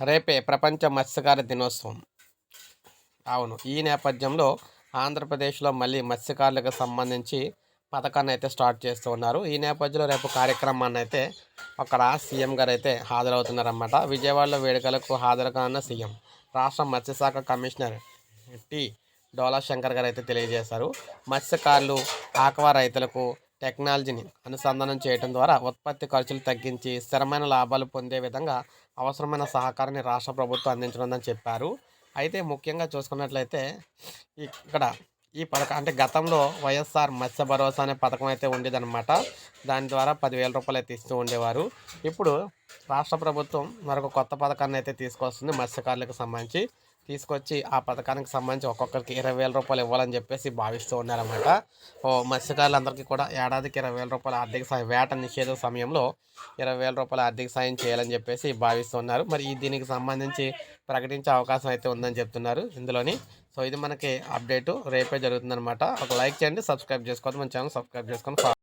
రేపే ప్రపంచ మత్స్యకార దినోత్సవం. అవును ఈ నేపథ్యంలో ఆంధ్రప్రదేశ్లో మళ్ళీ మత్స్యకారులకు సంబంధించి పథకాన్ని అయితే స్టార్ట్ చేస్తూ ఉన్నారు. ఈ నేపథ్యంలో రేపు కార్యక్రమాన్ని అయితే అక్కడ సీఎం గారు అయితే హాజరవుతున్నారన్నమాట. విజయవాడలో వేడుకలకు హాజరు కానున్న సీఎం రాష్ట్ర మత్స్యశాఖ కమిషనర్ టి. డోలా శంకర్ గారు అయితే తెలియజేశారు. మత్స్యకారులు ఆక్వా రైతులకు టెక్నాలజీని అనుసంధానం చేయడం ద్వారా ఉత్పత్తి ఖర్చులు తగ్గించి స్థిరమైన లాభాలు పొందే విధంగా అవసరమైన సహకారాన్ని రాష్ట్ర ప్రభుత్వం అందించనుందని చెప్పారు. అయితే ముఖ్యంగా చూసుకున్నట్లయితే ఇక్కడ ఈ పథకం అంటే గతంలో వైఎస్ఆర్ మత్స్య భరోసా అనే పథకం అయితే ఉండేదన్నమాట. దాని ద్వారా పదివేల రూపాయలు అయితే ఇస్తూ ఉండేవారు. ఇప్పుడు రాష్ట్ర ప్రభుత్వం మరొక కొత్త పథకాన్ని అయితే తీసుకొస్తుంది మత్స్యకారులకు సంబంధించి. తీసుకొచ్చి ఆ పథకానికి సంబంధించి ఒక్కొక్కరికి ఇరవై వేల రూపాయలు ఇవ్వాలని చెప్పేసి భావిస్తూ ఉన్నారన్నమాట. ఓ మత్స్యకారులందరికీ కూడా ఏడాదికి ఇరవై వేల రూపాయల ఆర్థిక సాయం వేట నిషేధ సమయంలో ఇరవై వేల రూపాయల ఆర్థిక సాయం చేయాలని చెప్పేసి భావిస్తున్నారు మరి దీనికి సంబంధించి ప్రకటించే అవకాశం అయితే ఉందని చెప్తున్నారు ఇందులోని. సో ఇది మనకి అప్డేటు రేపే జరుగుతుందన్నమాట. ఒక లైక్ చేయండి సబ్స్క్రైబ్ చేసుకోవద్దు మన ఛానల్ సబ్స్క్రైబ్ చేసుకొని